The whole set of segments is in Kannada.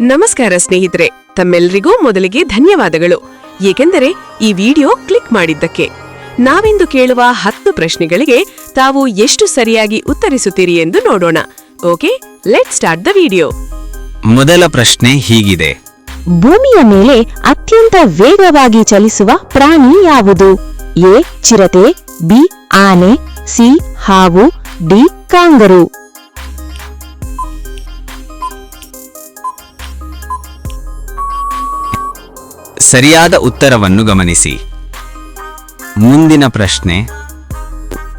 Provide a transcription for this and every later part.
ನಮಸ್ಕಾರ ಸ್ನೇಹಿತರೆ ತಮ್ಮೆಲ್ಲರಿಗೂ ಮೊದಲಿಗೆ ಧನ್ಯವಾದಗಳು. ಏಕೆಂದರೆ ಈ ವಿಡಿಯೋ ಕ್ಲಿಕ್ ಮಾಡಿದ್ದಕ್ಕೆ. ನಾವಿಂದು ಕೇಳುವ ಹತ್ತು ಪ್ರಶ್ನೆಗಳಿಗೆ ತಾವು ಎಷ್ಟು ಸರಿಯಾಗಿ ಉತ್ತರಿಸುತ್ತೀರಿ ಎಂದು ನೋಡೋಣ. Okay let start the video ಮೊದಲ ಪ್ರಶ್ನೆ ಹೀಗಿದೆ. ಭೂಮಿಯ ಮೇಲೆ ಅತ್ಯಂತ ವೇಗವಾಗಿ ಚಲಿಸುವ ಪ್ರಾಣಿ ಯಾವುದು? ಎ ಚಿರತೆ ಬಿ ಆನೆ ಸಿ ಹಾವು ಡಿ ಕಾಂಗರು. ಸರಿಯಾದ ಉತ್ತರವನ್ನು ಗಮನಿಸಿ. ಮುಂದಿನ ಪ್ರಶ್ನೆ.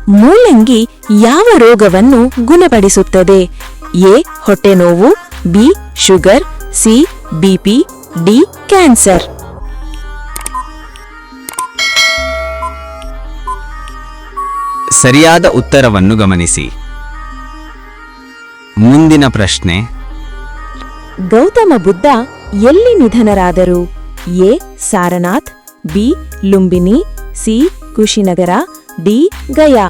ಮೂಲಂಗಿ ಯಾವ ರೋಗವನ್ನು ಗುಣಪಡಿಸುತ್ತದೆ? ಎ ಹೊಟ್ಟೆ ನೋವು B sugar C BP D cancer. ಸರಿಯಾದ ಉತ್ತರವನ್ನು ಗಮನಿಸಿ. ಮುಂದಿನ ಪ್ರಶ್ನೆ. ಗೌತಮ ಬುದ್ಧ ಎಲ್ಲಿ ನಿಧನರಾದರು? A Sarnath B Lumbini C Kushinagar D Gaya.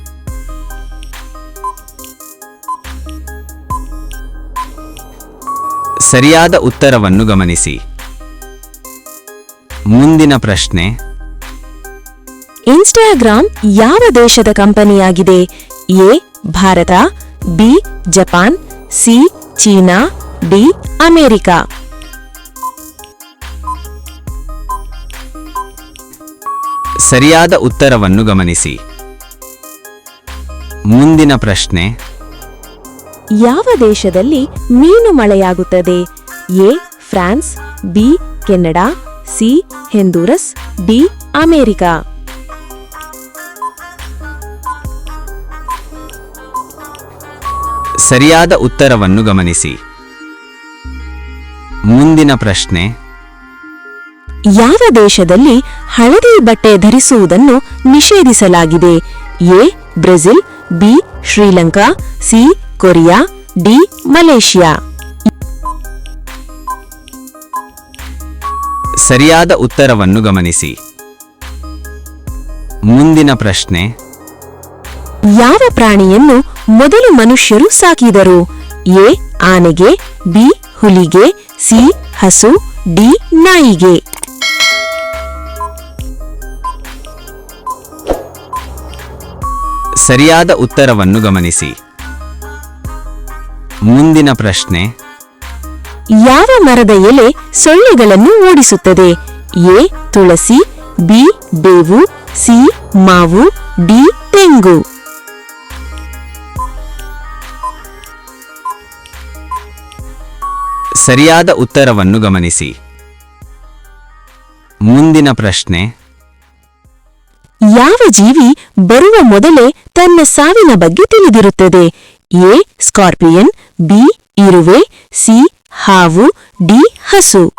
ಸರಿಯಾದ ಉತ್ತರವನ್ನು ಗಮನಿಸಿ. ಮುಂದಿನ ಪ್ರಶ್ನೆ. ಇನ್ಸ್ಟಾಗ್ರಾಮ್ ಯಾವ ದೇಶದ ಕಂಪನಿಯಾಗಿದೆ? A Bharat B Japan C China D America. ಸರಿಯಾದ ಉತ್ತರವನ್ನು ಗಮನಿಸಿ. ಮುಂದಿನ ಪ್ರಶ್ನೆ. ಯಾವ ದೇಶದಲ್ಲಿ ಮೀನು ಮಳೆಯಾಗುತ್ತದೆ? A France B Canada C Honduras D America. ಸರಿಯಾದ ಉತ್ತರವನ್ನು ಗಮನಿಸಿ. ಮುಂದಿನ ಪ್ರಶ್ನೆ. ಯಾವ ದೇಶದಲ್ಲಿ ಹಳದಿ ಬಟ್ಟೆ ಧರಿಸುವುದನ್ನು ನಿಷೇಧಿಸಲಾಗಿದೆ? A Brazil B Sri Lanka C Korea D Malaysia. ಸರಿಯಾದ ಉತ್ತರವನ್ನು ಗಮನಿಸಿ. ಮುಂದಿನ ಪ್ರಶ್ನೆ. ಯಾವ ಪ್ರಾಣಿಯನ್ನು ಮೊದಲು ಮನುಷ್ಯರು ಸಾಕಿದರು? ಎ ಆನೆಗೆ ಬಿ ಹುಲಿಗೆ ಸಿ ಹಸು ಡಿ ನಾಯಿಗೆ. ಸರಿಯಾದ ಉತ್ತರವನ್ನು ಗಮನಿಸಿ. ಮುಂದಿನ ಪ್ರಶ್ನೆ. ಯಾವ ಮರದ ಎಲೆ ಸೊಳ್ಳೆಗಳನ್ನು ಓಡಿಸುತ್ತದೆ? ಎ ತುಳಸಿ ಬಿ ಬೇವು ಸಿ ಮಾವು ಡಿ ತೆಂಗು. ಸರಿಯಾದ ಉತ್ತರವನ್ನು ಗಮನಿಸಿ. ಮುಂದಿನ ಪ್ರಶ್ನೆ. ಯಾವ ಜೀವಿ ಬರುವ ಮೊದಲೇ ತನ್ನ ಸಾವಿನ ಬಗ್ಗೆ ತಿಳಿದಿರುತ್ತದೆ? ಎ ಸ್ಕಾರ್ಪಿಯನ್ ಬಿ ಇರುವೆ ಸಿ ಹಾವು ಡಿ ಹಸು.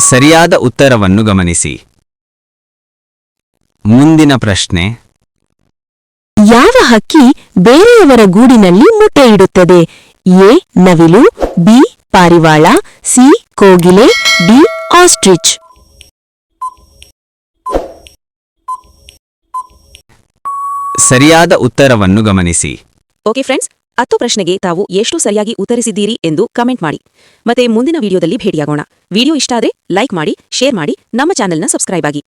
ಸರಿಯಾದ ಉತ್ತರವನ್ನು ಗಮನಿಸಿ. ಮುಂದಿನ ಪ್ರಶ್ನೆ. ಯಾವ ಹಕ್ಕಿ ಬೇರೆಯವರ ಗೂಡಿನಲ್ಲಿ ಮೊಟ್ಟೆ ಇಡುತ್ತದೆ? ಎ ನವಿಲು ಬಿ ಪಾರಿವಾಳ ಸಿ ಕೋಗಿಲೆ ಡಿ ಆಸ್ಟ್ರಿಚ್. ಸರಿಯಾದ ಉತ್ತರವನ್ನು ಗಮನಿಸಿ. ಓಕೆ ಫ್ರೆಂಡ್ಸ್, ಹತ್ತು ಪ್ರಶ್ನೆಗೆ ತಾವು ಎಷ್ಟು ಸರಿಯಾಗಿ ಉತ್ತರಿಸಿದ್ದೀರಿ ಎಂದು ಕಮೆಂಟ್ ಮಾಡಿ. ಮತ್ತೆ ಮುಂದಿನ ವಿಡಿಯೋದಲ್ಲಿ ಭೇಟಿಯಾಗೋಣ. ವಿಡಿಯೋ ಇಷ್ಟ ಆದರೆ ಲೈಕ್ ಮಾಡಿ, ಶೇರ್ ಮಾಡಿ, ನಮ್ಮ ಚಾನೆಲ್ನ ಸಬ್ಸ್ಕ್ರೈಬ್ ಆಗಿ.